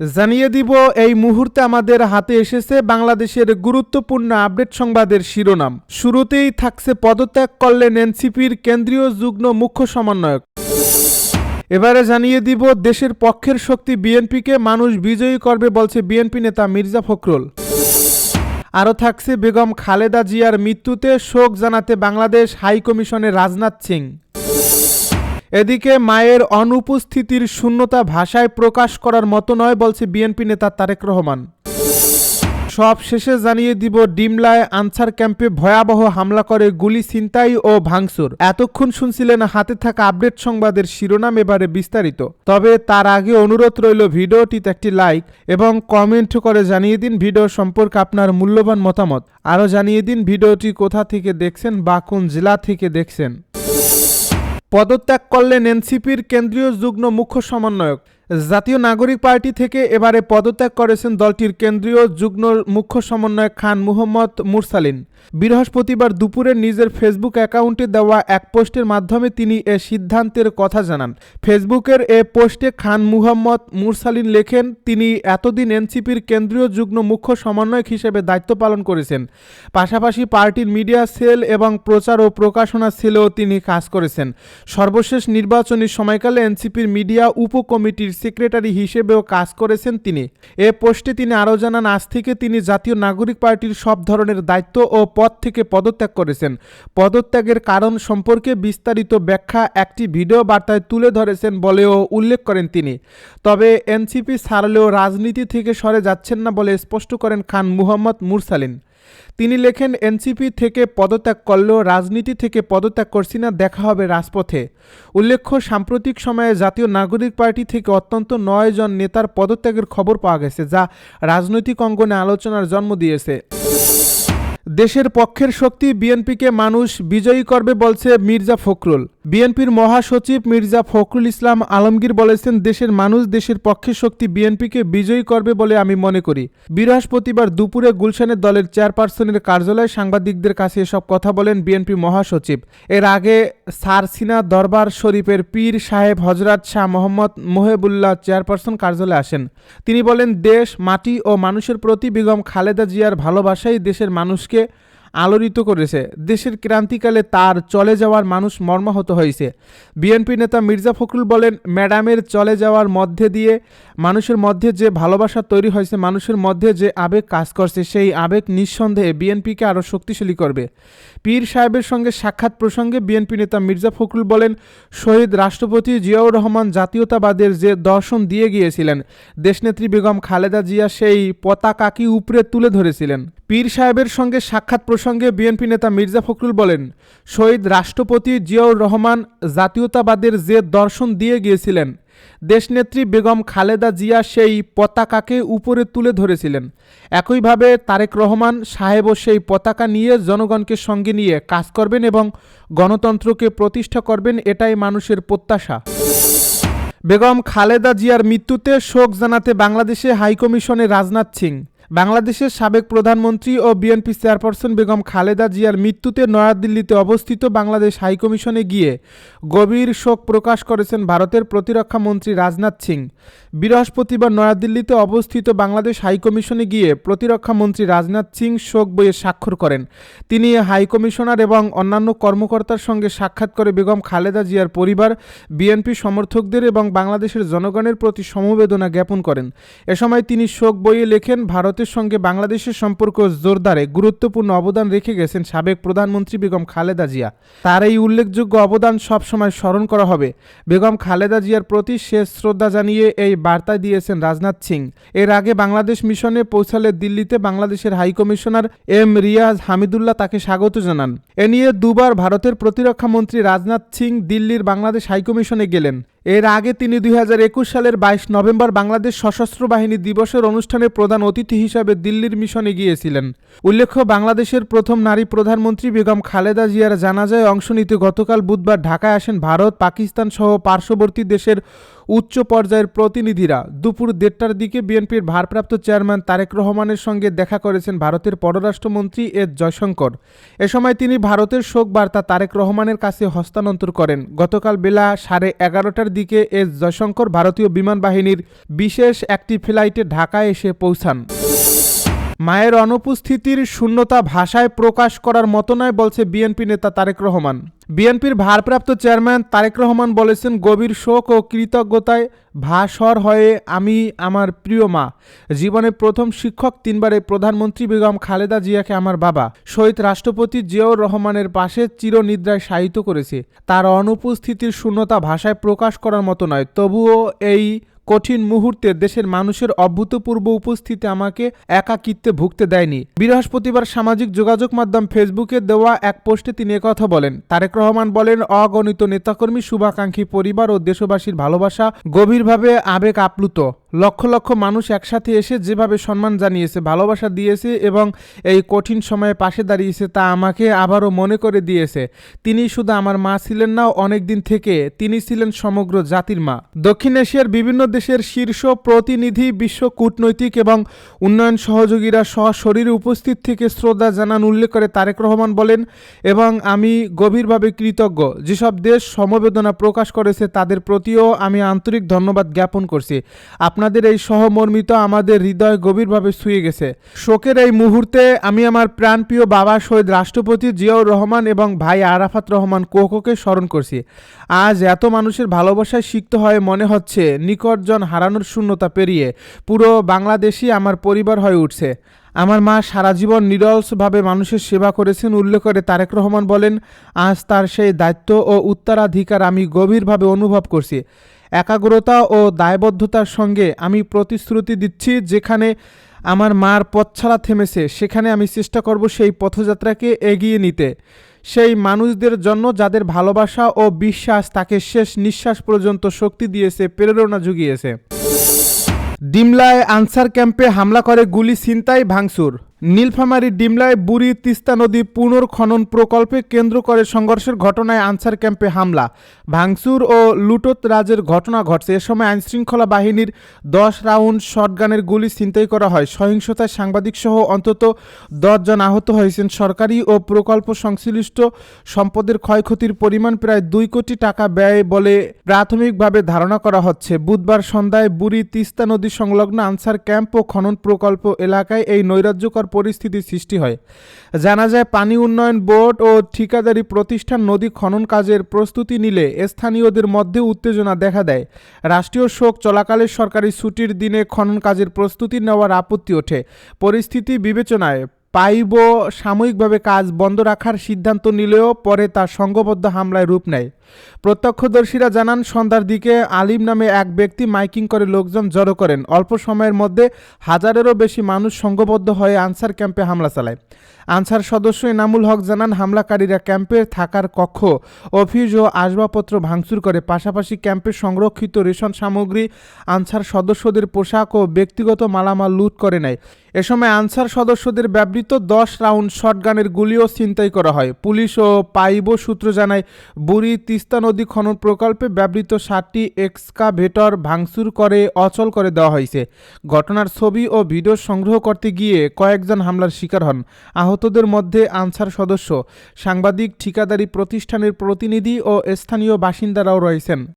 জানিয়ে দিব, এই মুহূর্তে আমাদের হাতে এসেছে বাংলাদেশের গুরুত্বপূর্ণ আপডেট সংবাদের শিরোনাম। শুরুতেই থাকছে পদত্যাগ করলেন এনসিপির কেন্দ্রীয় যুগ্ম মুখ্য সমন্বয়ক। এবারে জানিয়ে দিব, দেশের পক্ষের শক্তি বিএনপিকে মানুষ বিজয়ী করবে বলছে বিএনপি নেতা মির্জা ফখরুল। আরও থাকছে বেগম খালেদা জিয়ার মৃত্যুতে শোক জানাতে বাংলাদেশ হাই কমিশনের রাজনাথ সিং। এদিকে মায়ের অনুপস্থিতির শূন্যতা ভাষায় প্রকাশ করার মতো নয় বলছে বিএনপি নেতা তারেক রহমান। সব শেষে জানিয়ে দিব, ডিমলায় আনসার ক্যাম্পে ভয়াবহ হামলা করে গুলি, ছিনতাই ও ভাঙচুর। এতক্ষণ শুনছিলেন হাতে থাকা আপডেট সংবাদের শিরোনাম এবারে বিস্তারিত। তবে তার আগে অনুরোধ রইল ভিডিওটিতে একটি লাইক এবং কমেন্ট করে জানিয়ে দিন ভিডিও সম্পর্কে আপনার মূল্যবান মতামত। আরও জানিয়ে দিন ভিডিওটি কোথা থেকে দেখছেন বা কোন জেলা থেকে দেখছেন। পদত্যাগ করলেন এনসিপির কেন্দ্রীয় যুগ্ম মুখ্য সমন্বয়ক। জাতীয় নাগরিক পার্টি থেকে এবারে পদত্যাগ করেছেন দলটির কেন্দ্রীয় যুগ্ম মুখ্য সমন্বয়ক খান মুহম্মদ মুরসালিন। বৃহস্পতিবার দুপুরে নিজের ফেসবুক অ্যাকাউন্টে দেওয়া এক পোস্টের মাধ্যমে তিনি এ সিদ্ধান্তের কথা জানান। ফেসবুকের এ পোস্টে খান মুহম্মদ মুরসালিন লেখেন, তিনি এতদিন এনসিপির কেন্দ্রীয় যুগ্ম মুখ্য সমন্বয়ক হিসেবে দায়িত্ব পালন করেছেন। পাশাপাশি পার্টির মিডিয়া সেল এবং প্রচার ও প্রকাশনা সেলেও তিনি কাজ করেছেন। সর্বশেষ নির্বাচনী সময়কালে এনসিপির মিডিয়া উপকমিটির সেক্রেটারি হিসেবেও কাজ করেছেন তিনি। এ পোস্টে তিনি আরও জানান, আজ থেকে তিনি জাতীয় নাগরিক পার্টির সব ধরনের দায়িত্ব ও পদ থেকে পদত্যাগ করেছেন। পদত্যাগের কারণ সম্পর্কে বিস্তারিত ব্যাখ্যা একটি ভিডিও বার্তায় তুলে ধরেছেন বলেও উল্লেখ করেন তিনি। তবে এনসিপি ছাড়লেও রাজনীতি থেকে সরে যাচ্ছেন না বলে স্পষ্ট করেন খান মুহম্মদ মুরসালিন। তিনি লেখেন, এনসিপি থেকে পদত্যাগ করলেও রাজনীতি থেকে পদত্যাগ করছি না, দেখা হবে রাজপথে। উল্লেখ্য, সাম্প্রতিক সময়ে জাতীয় নাগরিক পার্টি থেকে অত্যন্ত নয় জন নেতার পদত্যাগের খবর পাওয়া গেছে, যা রাজনৈতিক অঙ্গনে আলোচনার জন্ম দিয়েছে। দেশের পক্ষের শক্তি, বিএনপিকে মানুষ বিজয়ী করবে বলছে মির্জা ফখরুল। বিএনপির মহাসচিব মির্জা ফখরুল ইসলাম আলমগীর বলেছেন, দেশের মানুষ দেশের পক্ষে শক্তি বিএনপিকে বিজয়ী করবে বলে আমি মনে করি। বৃহস্পতিবার দুপুরে গুলশানের দলের চেয়ারপারসনের কার্যালয়ে সাংবাদিকদের কাছে এসব কথা বলেন বিএনপি মহাসচিব। এর আগে সারসিনা দরবার শরীফের পীর সাহেব হজরত শাহ মোহাম্মদ মোহেবুল্লাহ চেয়ারপারসন কার্যালয়ে আসেন। তিনি বলেন, দেশ, মাটি ও মানুষের প্রতি বেগম খালেদা জিয়ার ভালোবাসাই দেশের মানুষকে আলোড়িত করেছে। দেশের ক্রান্তিকালে তার চলে যাওয়ার মানুষ মর্মাহত হয়েছে। বিএনপি নেতা মির্জা ফখরুল বলেন, ম্যাডামের চলে যাওয়ার মধ্যে দিয়ে মানুষের মধ্যে যে ভালোবাসা তৈরি হয়েছে, মানুষের মধ্যে যে আবেগ কাজ করছে, সেই আবেগ নিঃসন্দেহে বিএনপিকে আরও শক্তিশালী করবে। পীর সাহেবের সঙ্গে সাক্ষাৎ প্রসঙ্গে বিএনপি নেতা মির্জা ফখরুল বলেন, শহীদ রাষ্ট্রপতি জিয়াউর রহমান জাতীয়তাবাদের যে দর্শন দিয়ে গিয়েছিলেন, দেশনেত্রী বেগম খালেদা জিয়া সেই পতাকাকে উপরে তুলে ধরেছিলেন। পীর সাহেবের সঙ্গে সাক্ষাৎ প্রসঙ্গে বিএনপি নেতা মির্জা ফখরুল বলেন, শহীদ রাষ্ট্রপতি জিয়াউর রহমান জাতীয়তাবাদের যে দর্শন দিয়ে গিয়েছিলেন, দেশনেত্রী বেগম খালেদা জিয়া সেই পতাকাকে উপরে তুলে ধরেছিলেন। একইভাবে তারেক রহমান সাহেবও সেই পতাকা নিয়ে জনগণকে সঙ্গে নিয়ে কাজ করবেন এবং গণতন্ত্রকে প্রতিষ্ঠা করবেন এটাই মানুষের প্রত্যাশা। বেগম খালেদা জিয়ার মৃত্যুতে শোক জানাতে বাংলাদেশে হাইকমিশনে রাজনাথ সিং। বাংলাদেশের সাবেক প্রধানমন্ত্রী ও বিএনপি চেয়ারপারসন বেগম খালেদা জিয়ার মৃত্যুতে নয়াদিল্লিতে অবস্থিত বাংলাদেশ হাইকমিশনে গিয়ে গভীর শোক প্রকাশ করেছেন ভারতের প্রতিরক্ষা মন্ত্রী রাজনাথ সিং। বৃহস্পতিবার নয়াদিল্লিতে অবস্থিত বাংলাদেশ হাইকমিশনে গিয়ে প্রতিরক্ষা মন্ত্রী রাজনাথ সিং শোক বইয়ে স্বাক্ষর করেন। তিনি হাইকমিশনার এবং অন্যান্য কর্মকর্তার সঙ্গে সাক্ষাৎ করে বেগম খালেদা জিয়ার পরিবার, বিএনপি সমর্থকদের এবং বাংলাদেশের জনগণের প্রতি সমবেদনা জ্ঞাপন করেন। এ সময় তিনি শোক বইয়ে লেখেন, ভারত ভারতের সঙ্গে বাংলাদেশের সম্পর্ক জোরদারে গুরুত্বপূর্ণ অবদান রেখে গেছেন সাবেক প্রধানমন্ত্রী বেগম খালেদা জিয়া। তার এই উল্লেখযোগ্য অবদান সবসময় স্মরণ করা হবে। বেগম খালেদা জিয়ার প্রতি শেষ শ্রদ্ধা জানিয়ে এই বার্তা দিয়েছেন রাজনাথ সিং। এর আগে বাংলাদেশ মিশনে পৌঁছালে দিল্লিতে বাংলাদেশের হাইকমিশনার এম রিয়াজ হামিদুল্লাহ তাকে স্বাগত জানান। এ নিয়ে দুবার ভারতের প্রতিরক্ষা মন্ত্রী রাজনাথ সিং দিল্লির বাংলাদেশ হাইকমিশনে গেলেন। এর আগে তিনি দুই হাজার একুশ সালের বাইশ নভেম্বর বাংলাদেশ সশস্ত্র বাহিনী দিবসের অনুষ্ঠানে প্রধান অতিথি হিসাবে দিল্লির মিশনে গিয়েছিলেন। উল্লেখ্য, বাংলাদেশের প্রথম নারী প্রধানমন্ত্রী বেগম খালেদা জিয়ার জানাজায় অংশ নিতে গতকাল বুধবার ঢাকায় আসেন ভারত, পাকিস্তান সহ পার্শ্ববর্তী দেশের উচ্চ পর্যায়ের প্রতিনিধিরা দুপুর দেড়টার দিকে বিএনপির ভারপ্রাপ্ত চেয়ারম্যান তারেক রহমানের সঙ্গে দেখা করেছেন ভারতের পররাষ্ট্রমন্ত্রী এস জয়শঙ্কর। এ সময় তিনি ভারতের শোক বার্তা তারেক রহমানের কাছে হস্তান্তর করেন। গতকাল বেলা সাড়ে এগারোটার দিকে এস জয়শঙ্কর ভারতীয় বিমান বাহিনীর বিশেষ একটি ফ্লাইটে ঢাকায় এসে পৌঁছান। মায়ের অনুপস্থিতির শূন্যতা ভাষায় প্রকাশ করার মতো নয় বলছে বিএনপি নেতা তারেক রহমান। বিএনপির ভারপ্রাপ্ত চেয়ারম্যান তারেক রহমান বলেছেন, গভীর শোক ও কৃতজ্ঞতায় ভাসর হয়ে আমি আমার প্রিয় মা। জীবনে প্রথম শিক্ষক, তিনবারে প্রধানমন্ত্রী বেগম খালেদা জিয়াকে আমার বাবা। শহীদ রাষ্ট্রপতি জিয়াউর রহমানের পাশে চিরনিদ্রায় শায়িত করেছে। তার অনুপস্থিতির শূন্যতা ভাষায় প্রকাশ করার মতো নয়। তবুও এই কঠিন মুহূর্তে দেশের মানুষের অভূতপূর্ব উপস্থিতি আমাকে একাকিত্বে ভুগতে দেয়নি। বৃহস্পতিবার সামাজিক যোগাযোগ মাধ্যম ফেসবুকে দেওয়া এক পোস্টে তিনি একথা বলেন, তারেক রহমান বলেন, অগণিত নেতাকর্মী, শুভাকাঙ্ক্ষী পরিবার ও দেশবাসীর ভালোবাসা গভীরভাবে আবেগ আপ্লুত। লক্ষ লক্ষ মানুষ একসাথে এসে যেভাবে সম্মান জানিয়েছে, ভালোবাসা দিয়েছে এবং এই কঠিন সময়ে পাশে দাঁড়িয়েছে তা আমাকে আবারও মনে করে দিয়েছে। তিনি শুধু আমার মা ছিলেন না অনেক দিন থেকে তিনি ছিলেন সমগ্র জাতির মা। দক্ষিণ এশিয়ার বিভিন্ন দেশের শীর্ষ প্রতিনিধি, বিশ্ব কূটনৈতিক এবং উন্নয়ন সহযোগীরা সশরীরে উপস্থিত থেকে শ্রদ্ধা জানান, উল্লেখ করে তারেক রহমান বলেন, এবং আমি গভীরভাবে কৃতজ্ঞ। যেসব দেশ সমবেদনা প্রকাশ করেছে তাদের প্রতিও আমি আন্তরিক ধন্যবাদ জ্ঞাপন করছি। আপনাদের এই সহমর্মিত আমাদের হৃদয় গভীরভাবে ছুঁয়ে গেছে। শোকের এই মুহূর্তে আমি আমার প্রাণপ্রিয় বাবা শহীদ রাষ্ট্রপতি জিয়াউর রহমান এবং ভাই আরাফাত রহমান কোকোকে স্মরণ করছি। আজ এত মানুষের ভালোবাসায় সিক্ত হয়ে মনে হচ্ছে নিকটজন হারানোর শূন্যতা পেরিয়ে পুরো বাংলাদেশই আমার পরিবার হয়ে উঠছে। আমার মা সারা জীবন নিরলসভাবে মানুষের সেবা করেছেন, উল্লেখ করে তারেক রহমান বলেন, আজ তার সেই দায়িত্ব ও উত্তরাধিকার আমি গভীরভাবে অনুভব করছি। একাগ্রতা ও দায়বদ্ধতার সঙ্গে আমি প্রতিশ্রুতি দিচ্ছি, যেখানে আমার মার পথছাড়া থেমেছে, সেখানে আমি চেষ্টা করব সেই পথযাত্রাকে এগিয়ে নিতে। সেই মানুষদের জন্য যাদের ভালোবাসা ও বিশ্বাস, তাকে শেষ নিঃশ্বাস পর্যন্ত শক্তি দিয়েছে, প্রেরণা জুগিয়েছে। ডিমলায় আনসার ক্যাম্পে হামলা করে গুলি, ছিনতাই, ভাঙচুর। নীলফামারী ডিমলায় বুড়ি তিস্তা নদী পুনর্খনন প্রকল্পে কেন্দ্র করে সংঘর্ষের ঘটনায় আনসার ক্যাম্পে হামলা। ভাঙচুর ও লুটত রাজের ঘটনা ঘটছে। এ সময় আইনশৃঙ্খলা বাহিনীর দশ রাউন্ড শটগানের গুলি ছিনতাই করা হয়। সহিংসতায় সাংবাদিক সহ অন্তত জন আহত হয়েছেন। সরকারি ও প্রকল্প সংশ্লিষ্ট সম্পদের ক্ষয়ক্ষতির পরিমাণ প্রায় দুই কোটি টাকা ব্যয় বলে প্রাথমিকভাবে ধারণা করা হচ্ছে। বুধবার সন্ধ্যায় বুড়ি তিস্তা নদী সংলগ্ন আনসার ক্যাম্প ও খনন প্রকল্প এলাকায় এই নৈরাজ্যকর পরিস্থিতির সৃষ্টি হয়। জানা যায়, পানি উন্নয়ন বোর্ড ও ঠিকাদারি প্রতিষ্ঠান নদী খনন কাজের প্রস্তুতি নিলে স্থানীয়দের মধ্যে উত্তেজনা দেখা দেয়। রাষ্ট্রীয় শোক চলাকালে সরকারি ছুটির দিনে খনন কাজের প্রস্তুতি নেওয়ার আপত্তি ওঠে। পরিস্থিতি বিবেচনায় পাইব সাময়িকভাবে কাজ বন্ধ রাখার সিদ্ধান্ত নিলেও পরে তা সংঘবদ্ধ হামলায় রূপ নেয়। প্রত্যক্ষদর্শীরা জানান, সন্ধ্যার দিকে আলিম নামে এক ব্যক্তি মাইকিং করে লোকজন জড়ো করেন। অল্প সময়ের মধ্যে হাজারেরও বেশি মানুষ সংঘবদ্ধ হয়ে আনসার ক্যাম্পে হামলা চালায়। আনসার সদস্য এনামুল হক জানান, হামলাকারীরা ক্যাম্পে থাকার কক্ষ, অফিস ও আসবাবপত্র ভাঙচুর করে, পাশাপাশি ক্যাম্পে সংরক্ষিত রেশন সামগ্রী আনসার সদস্যদের পোশাক ও ব্যক্তিগত মালামাল লুট করে নেয়। এ সময় আনসার সদস্যদের ব্যবহৃত দশ রাউন্ড শটগানের গুলিও ছিনতাই করা হয়। পুলিশ ও পাইব সূত্র জানায়, বুড়ি তিস্তা নদী খনন প্রকল্পে ব্যবহৃত সাতটি এক্সকাভেটর ভাঙচুর করে অচল করে দেওয়া হয়েছে। ঘটনার ছবি ও ভিডিও সংগ্রহ করতে গিয়ে কয়েকজন হামলার শিকার হন। আহতদের মধ্যে আনসার সদস্য, সাংবাদিক, ঠিকাদারি প্রতিষ্ঠানের প্রতিনিধি ও স্থানীয় বাসিন্দারাও রয়েছেন।